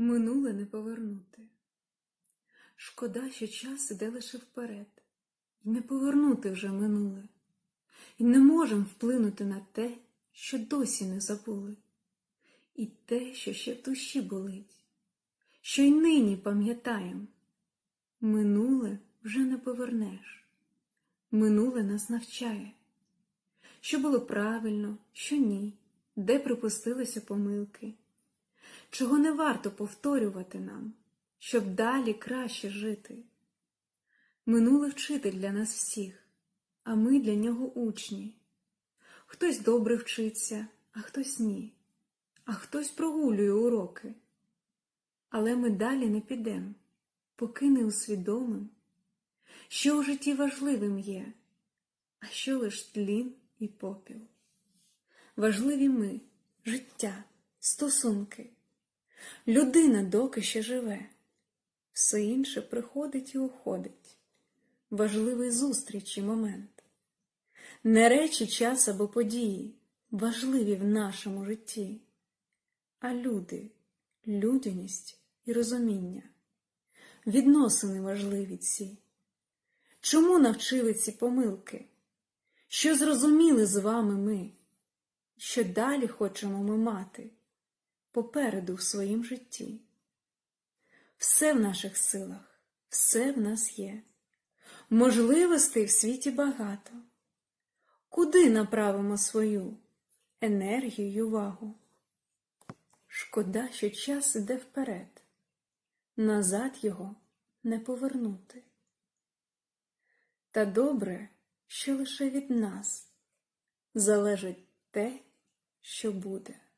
Минуле не повернути. Шкода, що час іде лише вперед, І не повернути вже минуле, І не можем вплинути на те, що досі не забули, І те, що ще в душі болить, що й нині пам'ятаєм. Минуле вже не повернеш, минуле нас навчає, що було правильно, що ні, де припустилися помилки чого не варто повторювати нам, щоб далі краще жити. Минуле вчитель для нас всіх, а ми для нього учні. Хтось добре вчиться, а хтось ні, а хтось прогулює уроки. Але ми далі не підемо, поки не усвідомим, що у житті важливим є, а що лиш тлін і попіл. Важливі ми, життя, стосунки. Людина доки ще живе, все інше приходить і уходить, важливий зустріч і момент. Не речі, час або події важливі в нашому житті, а люди, людяність і розуміння, відносини важливі ці. Чому навчили ці помилки? Що зрозуміли з вами ми? Що далі хочемо ми мати? Попереду в своїм житті. Все в наших силах, все в нас є. Можливостей в світі багато. Куди направимо свою енергію й увагу? Шкода, що час іде вперед, назад його не повернути. Та добре, що лише від нас залежить те, що буде.